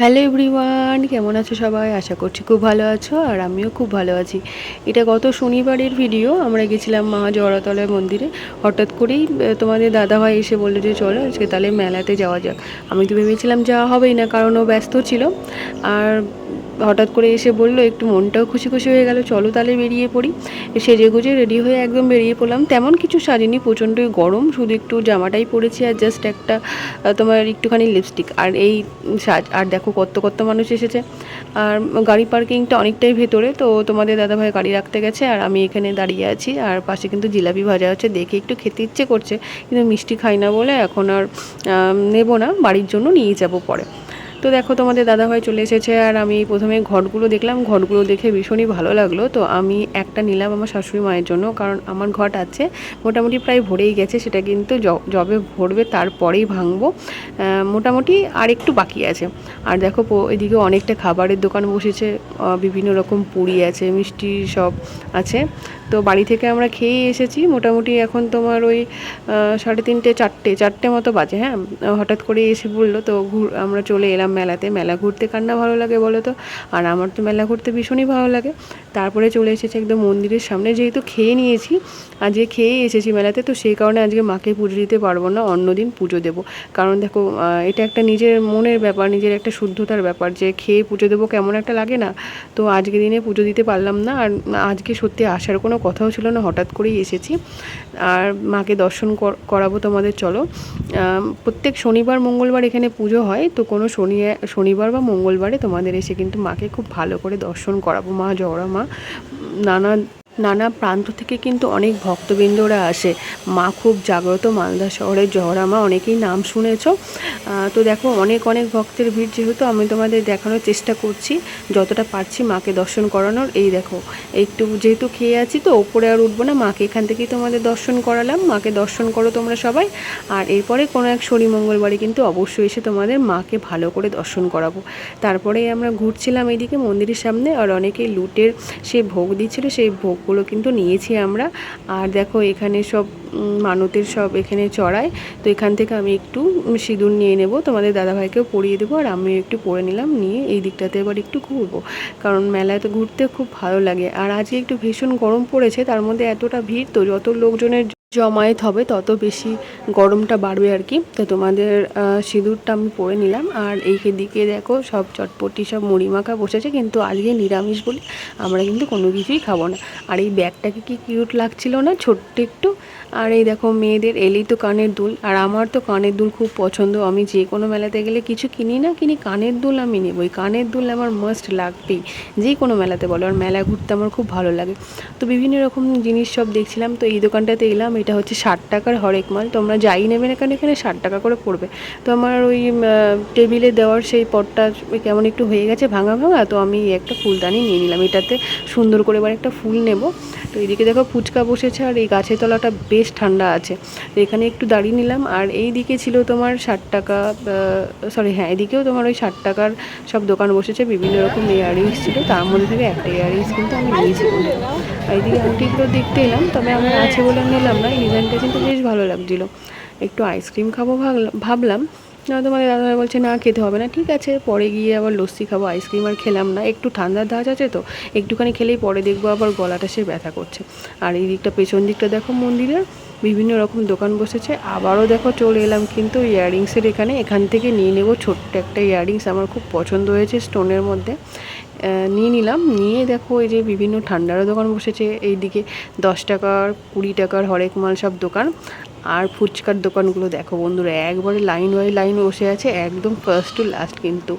Hello everyone, কেমন আছো সবাই? আশা করছি খুব ভালো আছো আর আমিও খুব ভালো আছি। এটা গত শনিবারের ভিডিও, আমরা গেছিলাম মা জড়াতলায় মন্দিরে। হঠাৎ করেই তোমাদের দাদাভাই এসে বলল যে, চলো আজকে তাহলে মেলাতে যাওয়া যাক। আমি তো ভেবেছিলাম যাওয়া হবেই না, কারণ ও ব্যস্ত ছিল। আর হঠাৎ করে এসে বলল, একটু মনটাও খুশি খুশি হয়ে গেল, চলো তাহলে বেরিয়ে পড়ি। সেজে গুজে রেডি হয়ে একদম বেরিয়ে পড়লাম। তেমন কিছু সাজিনি, প্রচণ্ডই গরম, শুধু একটু জামাটাই পরেছি আর জাস্ট একটা তোমার একটুখানি লিপস্টিক আর এই সাজ, আর দেখো কত কত মানুষ এসেছে। আর গাড়ি পার্কিংটা অনেকটাই ভেতরে, তো তোমাদের দাদাভাই গাড়ি রাখতে গেছে আর আমি এখানে দাঁড়িয়ে আছি। আর পাশে কিন্তু জিলাপি ভাজা হচ্ছে, দেখে একটু খেতে ইচ্ছে করছে, কিন্তু মিষ্টি খাই না বলে এখন আর নেব না, বাড়ির জন্য নিয়ে যাব পরে। তো দেখো, তোমাদের দাদাভাই চলে এসেছে আর আমি প্রথমে ঘরগুলো দেখলাম। ঘরগুলো দেখে ভীষণই ভালো লাগল। তো আমি একটা নিলাম আমার শাশুড়ি মায়ের জন্য, কারণ আমার ঘট আছে। মোটামুটি প্রায় ভরেই গেছে, সেটা কিন্তু যবে ভরবে তারপরেই ভাঙবো। মোটামুটি আর একটু বাকি আছে। আর দেখো এদিকে অনেকটা খাবারের দোকান বসেছে। বিভিন্ন রকম পুরি আছে, মিষ্টি সব আছে। তো বাড়ি থেকে আমরা খেয়ে এসেছি। মোটামুটি এখন তোমার ওই সাড়ে তিনটে, চারটে চারটে মতো বাজে হ্যাঁ? হঠাৎ করে এসে বলল, তো ঘুর, আমরা চলে এলাম মেলাতে। মেলা ঘুরতে কার না ভালো লাগে বলো তো? আর আমার তো মেলা ঘুরতে ভীষণই ভালো লাগে। তারপরে চলে এসেছে একদম মন্দিরের সামনে। যেহেতু খেয়ে নিয়েছি, আজকে খেয়ে এসেছি মেলাতে, তো সেই কারণে আজকে মাকে পুজো দিতে পারব না, অন্যদিন পুজো দেবো। কারণ দেখো এটা একটা নিজের মনের ব্যাপার, নিজের একটা শুদ্ধতার ব্যাপার যে খেয়ে পুজো দেবো কেমন একটা লাগে না। তো আজকে দিনে পুজো দিতে পারলাম না। আর আজকে সত্যি আসার কোনো কথাও ছিল না, হঠাৎ করেই এসেছি। আর মাকে দর্শন কর- করাবো তোমাদের, চলো। প্রত্যেক শনিবার, মঙ্গলবার এখানে পুজো হয়, তো কোনো শনি, শনিবার বা মঙ্গলবারে তোমাদের এসে কিন্তু মাকে খুব ভালো করে দর্শন করাবো, মা জওড়া মা, নানা নানা প্রান্ত থেকে কিন্তু অনেক ভক্তবৃন্দরা আসে। মা খুব জাগ্রত, মালদা শহরের জহরা মা অনেকেই নাম শুনেছো। তো দেখো, অনেক অনেক ভক্তের ভিড় যেহেতু, আমি তোমাদের দেখানোর চেষ্টা করছি। যতটা পারছি মাকে দর্শন করানোর। এই দেখো, একটু যেহেতু খেয়ে আছি তো, ওপরে আর উঠবো না। মাকে এখান থেকেই তোমাদের দর্শন করালাম। মাকে দর্শন করো তোমরা সবাই। আর এরপরে কোনো এক শনি মঙ্গলবারে কিন্তু অবশ্যই এসে তোমাদের মাকে ভালো করে দর্শন করাবো। তারপরে আমরা ঘুরছিলাম এইদিকে মন্দিরের সামনে, আর অনেকেই লুটের সে ভোগ দিচ্ছিল, সেই ভোগগুলো কিন্তু নিয়েছি আমরা। আর দেখো এখানে সব মানতের সব এখানে চড়ায়। তো এখান থেকে আমি একটু সিঁদুর নিয়ে নেব। তোমাদের দাদাভাইকেও পরিয়ে দেবো। আর আমিও একটু পরে নিলাম। নিয়ে এই দিকটাতে এবার একটু ঘুরবো। কারণ মেলায় তো ঘুরতে খুব ভালো লাগে। আর আজকে একটু ভীষণ গরম পড়েছে। তার মধ্যে এতটা ভিড় তো যত লোকজনের জমায়েত হবে, তত বেশি গরমটা বাড়বে আর কি। তো তোমাদের সিঁদুরটা আমি পরে নিলাম। আর এই দিকে দেখো, সব চটপটি, সব মুড়ি মাখা বসেছে, কিন্তু আজকে নিরামিষ বলে আমরা কিন্তু কোনো কিছুই খাব না। আর এই ব্যাগটাকে কি কিউট লাগছিল না? ছোট্ট একটু। আর এই দেখো, মেয়েদের এলেই তো কানের দুল। আর আমার তো কানের দুল খুব পছন্দ। আমি যে কোনো মেলাতে গেলে কিছু কিনি না কিনি, কানের দুল আমি নেব ওই কানের দুল আমার মাস্ট লাগবেই যে কোনো মেলাতে বলো। আর মেলা ঘুরতে আমার খুব ভালো লাগে। তো বিভিন্ন রকম জিনিস সব দেখছিলাম। তো এই দোকানটাতে এলাম এটা হচ্ছে ষাট টাকার হরেক মাল। তোমরা যাই নেবে না কেন এখানে ষাট টাকা করে পড়বে। তো আমার ওই টেবিলে দেওয়ার সেই পটটা কেমন একটু হয়ে গেছে ভাঙা ভাঙা, তো আমি একটা ফুলদানি নিয়ে নিলাম। এটাতে সুন্দর করে এবার একটা ফুল নেব। তো এদিকে দেখো ফুচকা বসেছে আর এই গাছের তলাটা বেশ ঠান্ডা আছে। তো এখানে একটু দাঁড়িয়ে নিলাম। আর এই দিকে ছিল তোমার ষাট টাকা সরি হ্যাঁ এদিকেও তোমার ওই ষাট টাকার সব দোকান বসেছে, বিভিন্ন রকম ইয়াররিংস ছিল। তার মধ্যে থেকে একটা ইয়াররিংস কিন্তু আমি নিয়েছি। আর এইদিকে আংটিগুলো দেখতে এলাম, তবে আমার আছে বলে নিলাম না। এই ডিজাইনটা কিন্তু বেশ ভালো লাগছিল। একটু আইসক্রিম খাব ভাবলাম। না, তোমাদের দাদাভাই বলছে, না, খেতে হবে না। ঠিক আছে, পরে গিয়ে আবার লস্যি খাব আইসক্রিম আর খেলাম না। একটু ঠান্ডার ধাঁচ আছে তো, একটুখানি খেলেই পরে দেখব আবার গলাটা সে ব্যথা করছে। আর এই দিকটা পেছন দিকটা দেখো মন্দিরের, বিভিন্ন রকম দোকান বসেছে। আবারও দেখো চলে এলাম কিন্তু ইয়াররিংসের এখানে। এখান থেকে নিয়ে নেব ছোট্ট একটা ইয়াররিংস আমার খুব পছন্দ হয়েছে স্টোনের মধ্যে। নিয়ে নিলাম। নিয়ে দেখো এই যে বিভিন্ন ঠান্ডারও দোকান বসেছে। এইদিকে দশ টাকার, কুড়ি টাকার হরেক মাল সব দোকান। আর ফুচকার দোকানগুলো দেখো বন্ধুরা, একবারে লাইন বাই লাইন বসে আছে, একদম ফার্স্ট টু লাস্ট কিন্তু।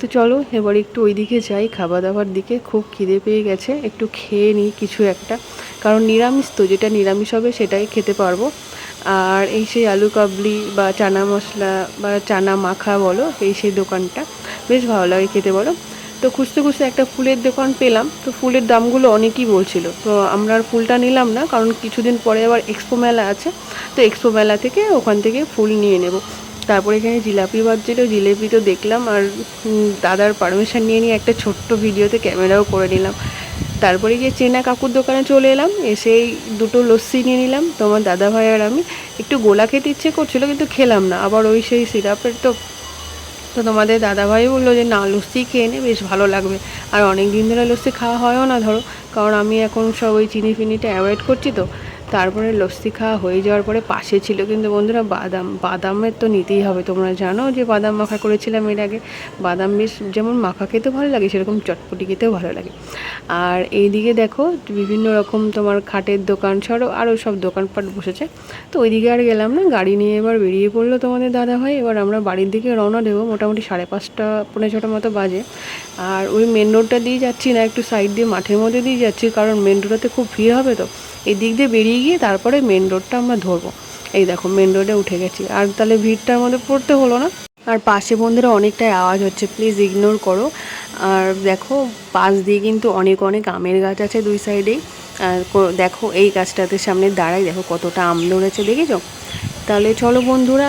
তো চলো, এবার একটু ওই দিকে যাই খাওয়া দাওয়ার দিকে। খুব খিদে পেয়ে গেছে, একটু খেয়ে নিই কিছু একটা। কারণ নিরামিষ তো, যেটা নিরামিষ হবে সেটাই খেতে পারব। আর এই সেই আলু কাবলি বা চানা মশলা বা চানা মাখা বলো, এই সেই দোকানটা। বেশ ভালো লাগে খেতে বলো। তো খুঁজতে খুঁজতে একটা ফুলের দোকান পেলাম। তো ফুলের দামগুলো অনেকই বলছিল। তো আমরা আর ফুলটা নিলাম না, কারণ কিছুদিন পরে আবার এক্সপো মেলা আছে। তো এক্সপো মেলা থেকে ওখান থেকে ফুল নিয়ে নেব। তারপরে এখানে জিলাপি বাজছিল, জিলেপি তো দেখলাম আর দাদার পারমিশন নিয়ে নিয়ে একটা ছোট্ট ভিডিওতে ক্যামেরাও করে নিলাম। তারপরে গিয়ে চেনা কাকুর দোকানে চলে এলাম, এসেই দুটো লস্যি নিয়ে নিলাম। তোমার দাদা ভাই আর আমি একটু গোলা খেতে ইচ্ছে করছিল, কিন্তু খেলাম না। আবার ওই সেই সিরাপের তো তো তোমাদের দাদাভাই বলল যে, না, লস্যি খেয়ে নে, বেশ ভালো লাগবে। আর অনেক দিন ধরে লস্যি খাওয়া হয়ও না, ধরো। কারণ আমি এখন সব ওই চিনি ফিনিটা অ্যাভয়েড করছি তো। তারপরে লস্যি খাওয়া হয়ে যাওয়ার পরে পাশে ছিল কিন্তু বন্ধুরা বাদাম, বাদামের তো নিতেই হবে, তোমরা জানো যে বাদাম মাখা করেছিলাম এর আগে। বাদাম বেশ যেমন মাখা খেতে ভালো লাগে, সেরকম চটপটি খেতেও ভালো লাগে। আর এইদিকে দেখো বিভিন্ন রকম তোমার খাটের দোকান ছাড়ো আরও সব দোকানপাট বসেছে। তো ওইদিকে আর গেলাম না, গাড়ি নিয়ে এবার বেরিয়ে পড়ল তোমাদের দাদা ভাই এবার আমরা বাড়ির দিকে রওনা দেবো, মোটামুটি সাড়ে পাঁচটা, পৌনে ছটার মতো বাজে। আর ওই মেন রোডটা দিয়ে যাচ্ছি না, একটু সাইড দিয়ে, মাঠের মধ্যে দিয়ে যাচ্ছি, কারণ মেন রোডটাতে খুব ভিড় হবে তো। এই দিক দিয়ে বেরিয়ে গিয়ে তারপরে মেন রোডটা আমরা ধরবো। এই দেখো মেন রোডে উঠে গেছি। আর তাহলে ভিড়টার মধ্যে পড়তে হলো না। আর পাশে বন্ধুরা অনেকটাই আওয়াজ হচ্ছে প্লিজ ইগনোর করো। আর দেখো, পাশ দিয়ে কিন্তু অনেক অনেক আমের গাছ আছে দুই সাইডেই আর দেখো, এই গাছটাতে সামনে দাঁড়াই, দেখো কতটা আম ধরেছে, দেখেছ? তাহলে চলো বন্ধুরা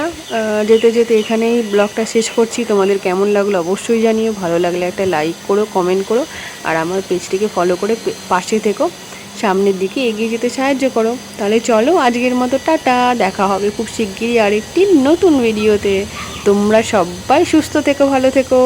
যেতে যেতে এখানেই ব্লগটা শেষ করছি। তোমাদের কেমন লাগল অবশ্যই জানিও। ভালো লাগলে একটা লাইক করো কমেন্ট করো। আর আমার পেজটিকে ফলো করে পাশে থেকো। সামনের দিকে এগিয়ে যেতে সাহায্য করো। তাহলে চলো আজকের মতো টাটা, দেখা হবে খুব শিগগিরই আরেকটি নতুন ভিডিওতে তোমরা সবাই সুস্থ থেকো, ভালো থেকো।